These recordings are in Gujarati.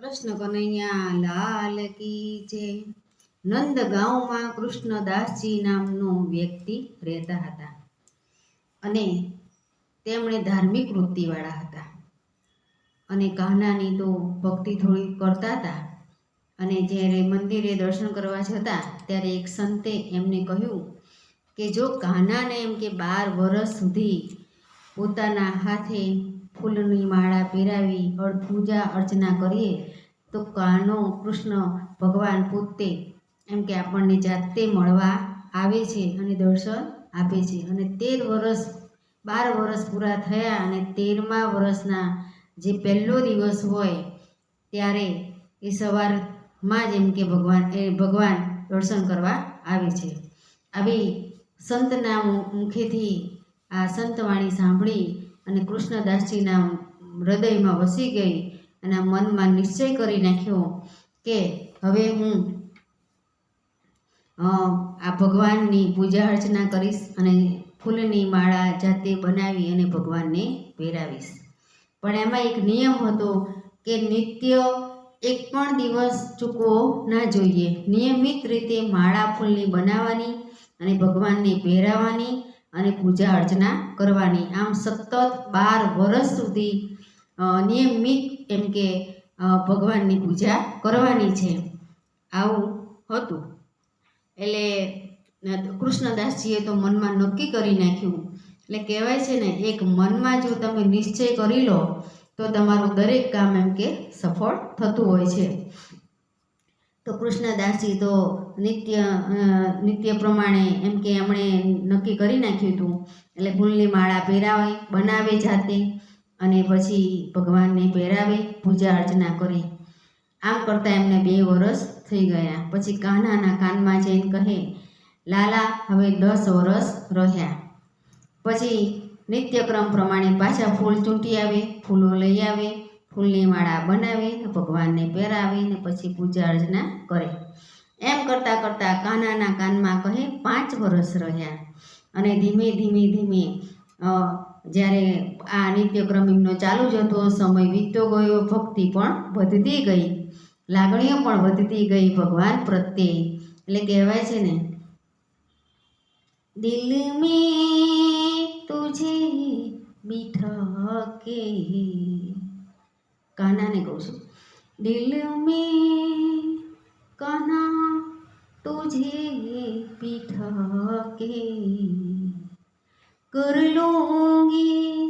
કૃષ્ણ કનૈયા લાલ કી જય. ગામમાં કૃષ્ણદાસજી નામનો વ્યક્તિ રહેતા હતા અને તેમણે ધાર્મિક વૃત્તિવાળા હતા. અને કાહનાની તો ભક્તિ થોડી કરતા હતા. અને જ્યારે મંદિરે દર્શન કરવા જતા, ત્યારે એક સંતે એમને કહ્યું કે જો કાહનાને એમ કે બાર વર્ષ સુધી પોતાના હાથે ફૂલની માળા પહેરાવી પૂજા અર્ચના કરીએ, તો કાનો કૃષ્ણ ભગવાન પોતે એમ કે આપણને જાતે મળવા આવે છે અને દર્શન આપે છે. અને તેર વર્ષ બાર વર્ષ પૂરા થયા અને તેરમા વર્ષના જે પહેલો દિવસ હોય, ત્યારે એ સવારમાં જ એમ કે ભગવાન, એ ભગવાન દર્શન કરવા આવે છે. આવી સંતના મુખેથી આ સંતવાણી સાંભળી અને કૃષ્ણદાસજીના હૃદયમાં વસી ગઈ અને મનમાં નિશ્ચય કરી નાખ્યો કે હવે હું આ ભગવાનની પૂજા અર્ચના કરીશ અને ફૂલની માળા જાતે બનાવી અને ભગવાનને પહેરાવીશ. પણ એમાં એક નિયમ હતો કે નિત્ય એક પણ દિવસ ચૂકવો ના જોઈએ. નિયમિત રીતે માળા ફૂલની બનાવવાની અને ભગવાનને પહેરાવાની અને પૂજા અર્ચના કરવાની. આમ સતત બાર વર્ષ સુધી નિયમિત એમ કે ભગવાનની પૂજા કરવાની છે. આવું હતું. એટલે કૃષ્ણદાસજીએ તો મનમાં નક્કી કરી નાખ્યું. એટલે કહેવાય છે ને, એક મનમાં જો તમે નિશ્ચય કરી લો, તો તમારું દરેક કામ એમ કે સફળ થતું હોય છે. તો કૃષ્ણદાસજી તો નિત્ય નિત્ય પ્રમાણે એમ કે એમણે નક્કી કરી નાખ્યું હતું. એટલે ફૂલની માળા પહેરાવે, બનાવે જાતે અને પછી ભગવાનને પહેરાવે, પૂજા અર્ચના કરે. આમ કરતાં એમને બે વર્ષ થઈ ગયા. પછી કાનાના કાનમાં જઈને કહે, લાલા, હવે દસ વર્ષ રહ્યા. પછી નિત્યક્રમ પ્રમાણે પાછા ફૂલ ચૂંટી આવે, ફૂલો લઈ આવે ફૂલની માળા બનાવીને, ભગવાનને પહેરાવીને પછી પૂજા અર્ચના કરે. એમ કરતાં કરતાં કાનાના કાનમાં કહે, પાંચ વર્ષ રહ્યા. અને ધીમે ધીમે ધીમે જ્યારે આ નિત્યક્રમિકનો ચાલુ જતો સમય વીતતો ગયો, ભક્તિ પણ વધતી ગઈ. લાગણીઓ પણ વધતી ગઈ ભગવાન પ્રત્યે. એટલે કહેવાય છે ને, દિલ મે તુજે મીઠા કે કાનાને કહું છું. દિલ મે કાના તુજે પીઠા કે કર લોગી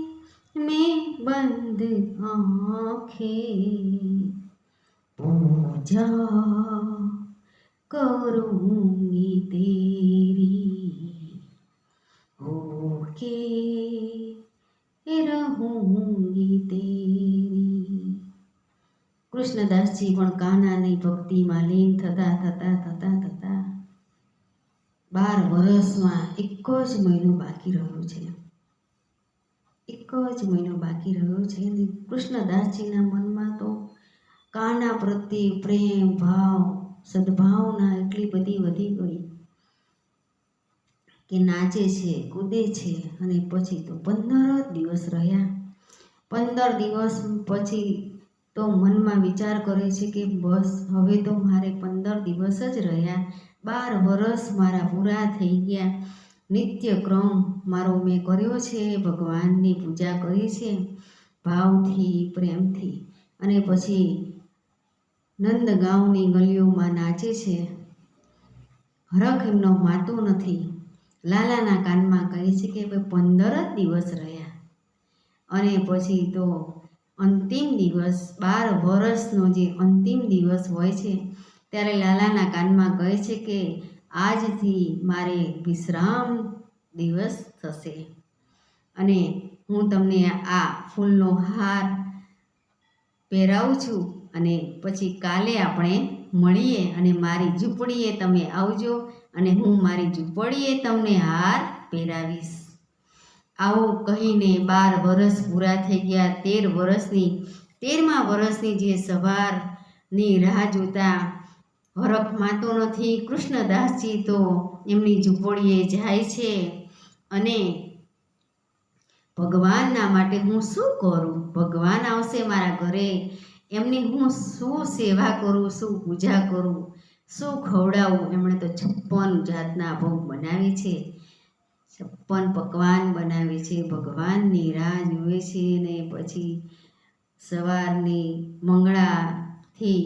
મેં બંધ આંખે. પૂજા કરુંગી તેરી. હોકે રહુંગી તેરી. કૃષ્ણદાસજી પણ કાનાની ભક્તિમાં લીન થતા થતા થતા થતા. બાર વર્ષમાં એક જ મહિનો બાકી રહ્યો છે. એક જ મહિનો બાકી રહ્યો છે અને કૃષ્ણદાસજીના મનમાં તો કાના પ્રત્યે પ્રેમ, ભાવ, સદભાવના એટલી બધી વધી ગઈ કે નાચે છે, કૂદે છે અને પછી તો પંદર જ દિવસ રહ્યા. પંદર દિવસ પછી તો મનમાં વિચાર કરે છે કે બસ, હવે તો મારે પંદર દિવસ જ રહ્યા. બાર વર્ષ મારા પૂરા થઈ ગયા. નિત્યક્રમ મારો મેં કર્યો છે, ભગવાનની પૂજા કરી છે, ભાવથી, પ્રેમથી. અને પછી નંદગાંવની ગલીઓમાં નાચે છે. હરખ એમનો માતો નથી. લાલાના કાનમાં કહે છે કે ભાઈ પંદર જ દિવસ રહ્યા. અને પછી તો અંતિમ દિવસ, બાર વર્ષનો જે અંતિમ દિવસ હોય છે, ત્યારે લાલાના કાનમાં કહે છે કે, આજથી મારે વિશ્રામ દિવસ થશે. અને હું તમને આ ફૂલનો હાર પહેરાવું છું અને પછી કાલે આપણે મળીએ અને મારી ઝૂંપડીએ તમે આવજો અને હું મારી ઝૂંપડીએ તમને હાર પહેરાવીશ. આવું કહીને બાર વર્ષ પૂરા થઈ ગયા. તેર વર્ષની તેરમા વર્ષની જે સવારની રાહ જોતા હરખ માતો નથી. કૃષ્ણદાસજી તો એમની ઝૂંપડીએ જાય છે અને ભગવાનના માટે હું શું કરું? ભગવાન આવશે મારા ઘરે. એમની હું શું સેવા કરું? શું પૂજા કરું? શું ખવડાવું? એમણે તો છપ્પન જાતના ભોગ બનાવી છે. છપ્પન પકવાન બનાવે છે. ભગવાનની રાહ જુએ છે ને પછી સવારની મંગળાથી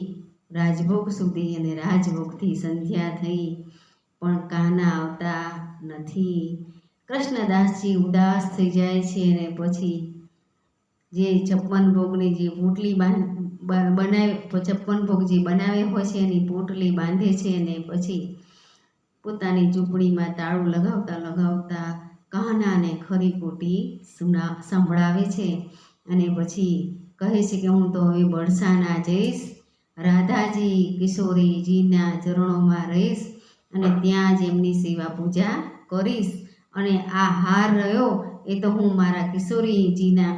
રાજભોગ સુધી અને રાજભોગથી સંધ્યા થઈ પણ કાના આવતા નથી. કૃષ્ણદાસજી ઉદાસ થઈ જાય છે અને પછી જે છપ્પન ભોગની જે પોટલી બનાવે, છપ્પન ભોગ જે બનાવે હોય છે એની પોટલી બાંધે છે અને પછી પોતાની ઝૂંપડીમાં તાળું લગાવતા લગાવતા કાનાને ખરી ખોટી સુના સંભળાવે છે અને પછી કહે છે કે હું તો હવે બળસાના જઈશ, રાધાજી કિશોરીજીના ચરણોમાં રહીશ અને ત્યાં જ એમની સેવા પૂજા કરીશ અને આ હાર રહ્યો એ તો હું મારા કિશોરીજીના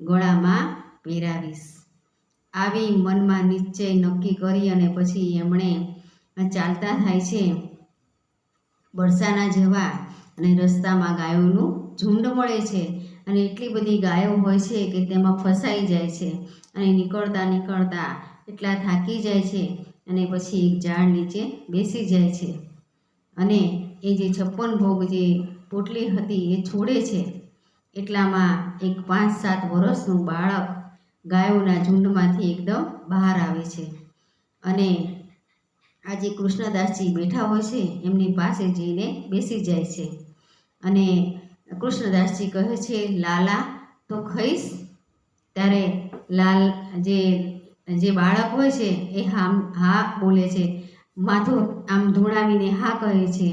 ગળામાં પહેરાવીશ. આવી મનમાં નિશ્ચય નક્કી કરી અને પછી એમણે ચાલતા થાય છે. બરસાના જવા અને રસ્તામાં ગાયોનું ઝુંડ મળે છે. અને એટલી બધી ગાયો હોય છે કે તેમાં ફસાઈ જાય છે અને નીકળતા નીકળતા એટલા થાકી જાય છે અને પછી એક ઝાડ નીચે બેસી જાય છે. અને એ જે છપ્પન ભોગ જે પોટલી હતી એ છોડે છે. એટલામાં એક પાંચ સાત વર્ષનું બાળક ગાયોના ઝુંડમાંથી એકદમ બહાર આવે છે. અને આજે કૃષ્ણદાસજી બેઠા હોય છે, એમની પાસે જઈને બેસી જાય છે. અને કૃષ્ણદાસજી કહે છે, લાલા, તો ખઈશ? ત્યારે લાલ, જે જે બાળક હોય છે, એ હા હા બોલે છે. માથું આમ ધૂણાવીને હા કહે છે.